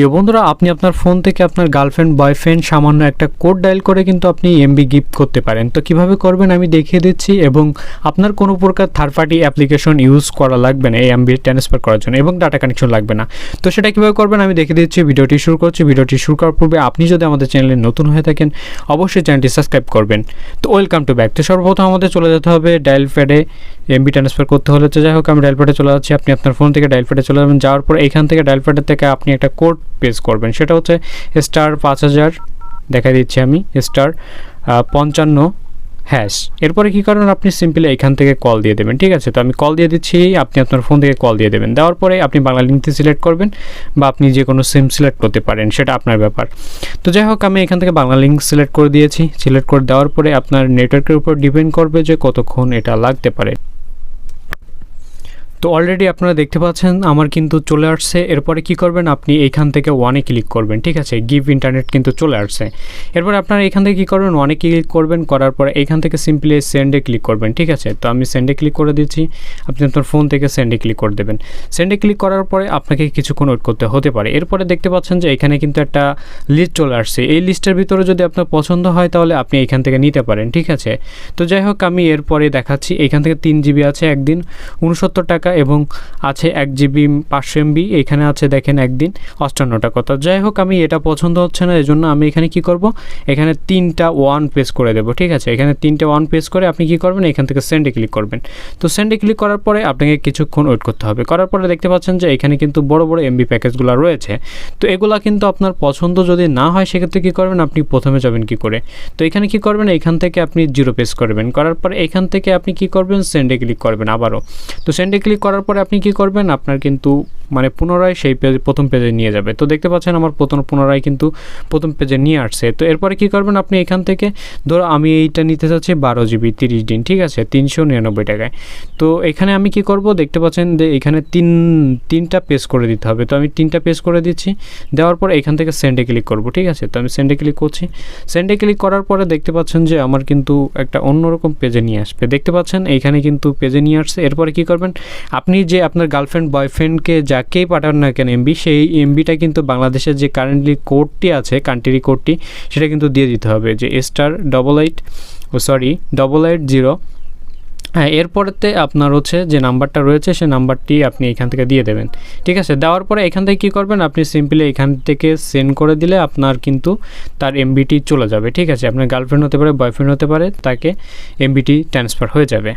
প্রিয় বন্ধুরা, আপনি আপনার ফোন থেকে আপনার গার্লফ্রেন্ড, বয়ফ্রেন্ড সামান্য একটা কোড ডায়াল করে কিন্তু আপনি এমবি গিফট করতে পারেন। তো কীভাবে করবেন আমি দেখিয়ে দিচ্ছি এবং আপনার কোনো প্রকার থার্ড পার্টি অ্যাপ্লিকেশন ইউজ করা লাগবে না এই এমবি ট্রান্সফার করার জন্য এবং ডাটা কানেকশন লাগবে না। তো সেটা কীভাবে করবেন আমি দেখিয়ে দিচ্ছি, ভিডিওটি শুরু করছি। ভিডিওটি শুরু করার পূর্বে আপনি যদি আমাদের চ্যানেলে নতুন হয়ে থাকেন, অবশ্যই চ্যানেলটি সাবস্ক্রাইব করবেন। তো ওয়েলকাম টু ব্যাক তো সর্বপ্রথম আমাদের চলে যেতে হবে ডায়াল প্যাডে এমবি ট্রান্সফার করতে হলে তো যাই হোক আমি ডায়াল চলে যাচ্ছি। আপনি আপনার ফোন থেকে ডায়াল চলে যাবেন। যাওয়ার পর এখান থেকে ডায়াল থেকে আপনি একটা কোড পেস করবেন। সেটা হচ্ছে স্টার পাঁচ হাজার দেখা দিচ্ছি আমি স্টার পঞ্চান্ন হ্যাশ এরপরে কী করবেন? আপনি সিম্পলি এখান থেকে কল দিয়ে দেবেন। ঠিক আছে? তো আমি কল দিয়ে দিচ্ছি, আপনি আপনার ফোন থেকে কল দিয়ে দেবেন। দেওয়ার পরে আপনি বাংলা লিঙ্কটি সিলেক্ট করবেন বা আপনি যে কোনো সিম সিলেক্ট করতে পারেন, সেটা আপনার ব্যাপার। তো যাই হোক, আমি এখান থেকে বাংলা লিঙ্ক সিলেক্ট করে দিয়েছি। সিলেক্ট করে দেওয়ার পরে আপনার নেটওয়ার্কের উপর ডিপেন্ড করবে যে কতক্ষণ এটা লাগতে পারে। তো অলরেডি আপনারা দেখতে পাচ্ছেন, আমার কিন্তু চলে আসছে। এরপরে কি করবেন? আপনি এইখান থেকে ওয়ানে ক্লিক করবেন, ঠিক আছে? গিভ ইন্টারনেট কিন্তু চলে আসছে। এরপরে আপনারা এখান থেকে কী করবেন? ওয়ানে ক্লিক করবেন, করার পরে এইখান থেকে সিম্পলি সেন্ডে ক্লিক করবেন, ঠিক আছে? তো আমি সেন্ডে ক্লিক করে দিচ্ছি। আপনি আপনার ফোন থেকে সেন্ডে ক্লিক করে দেবেন। সেন্ডে ক্লিক করার পরে আপনাকে কিছুক্ষণ ওয়েট করতে হতে পারে। এরপরে দেখতে পাচ্ছেন যে এখানে কিন্তু একটা লিস্ট চলে আসছে। এই লিস্টের ভিতরে যদি আপনার পছন্দ হয়, তাহলে আপনি এখান থেকে নিতে পারেন, ঠিক আছে? তো যাই হোক, আমি এরপরে দেখাচ্ছি। এখান থেকে তিন জিবি আছে একদিন। উনসত্তর টাকা এবং আছে এক জিবি পাঁচশো এমবি এখানে আছে দেখেন একদিন অষ্টান্ন টাকা তো যাই হোক আমি এটা পছন্দ হচ্ছে না এই জন্য আমি এখানে কি করব? এখানে তিনটা ওয়ান পেজ করে দেবো, ঠিক আছে? এখানে তিনটা ওয়ান পেজ করে আপনি কি করবেন? এখান থেকে সেন্ডে ক্লিক করবেন। তো সেন্ডে ক্লিক করার পরে আপনাকে কিছুক্ষণ ওয়েট করতে হবে। করার পরে দেখতে পাচ্ছেন যে এখানে কিন্তু বড় বড় এমবি প্যাকেজগুলো রয়েছে। তো এগুলা কিন্তু আপনার পছন্দ যদি না হয়, সেক্ষেত্রে কী করবেন? আপনি প্রথমে যাবেন কি করে? তো এখানে কি করবেন? এখান থেকে আপনি জিরো পেজ করবেন। করার পরে এখান থেকে আপনি কি করবেন? সেন্ডে ক্লিক করবেন আবারও। তো সেন্ডে ক্লিক করার পরে আপনি কি করবেন? আপনার কিন্তু মানে পুনরায় সেই পেজ, প্রথম পেজে নিয়ে যাবে। তো দেখতে পাচ্ছেন আমার প্রথম পুনরায় কিন্তু প্রথম পেজে নিয়ে আসছে। তো এরপরে কি করবেন আপনি এখান থেকে? ধরো আমি এইটা নিতে চাচ্ছি বারো জিবি, তিরিশ দিন, ঠিক আছে? তিনশো নিরানব্বই টাকায়। তো এখানে আমি কি করব? দেখতে পাচ্ছেন যে এখানে তিন, তিনটা পেজ করে দিতে হবে। তো আমি তিনটা পেজ করে দিচ্ছি। দেওয়ার পর এখান থেকে সেন্ডে ক্লিক করব, ঠিক আছে? তো আমি সেন্ডে ক্লিক করছি। সেন্ডে ক্লিক করার পরে দেখতে পাচ্ছেন যে আমার কিন্তু একটা অন্যরকম পেজে নিয়ে আসবে। দেখতে পাচ্ছেন এইখানে কিন্তু পেজে নিয়ে আসছে। এরপরে কি করবেন? আপনি যে আপনার গার্লফ্রেন্ড বয়ফ্রেন্ডকে যাকেই পাঠান না কেন এমবি সেই এমবিটা কিন্তু বাংলাদেশের যে কারেন্টলি কোডটি আছে কান্ট্রি কোডটি সেটা কিন্তু দিয়ে দিতে হবে যে স্টার ডবল এইট ও সরি ডবল এইট জিরো হ্যাঁ এরপরেতে আপনার হচ্ছে যে নাম্বারটা রয়েছে সেই নাম্বারটি আপনি এখান থেকে দিয়ে দেবেন। ঠিক আছে? দেওয়ার পরে এখান থেকে কী করবেন? আপনি সিম্পলি এখান থেকে সেন্ড করে দিলে আপনার কিন্তু তার এমবিটি চলে যাবে। ঠিক আছে? আপনার গার্লফ্রেন্ড হতে পারে বয়ফ্রেন্ড হতে পারে, তাকে এমবিটি ট্রান্সফার হয়ে যাবে।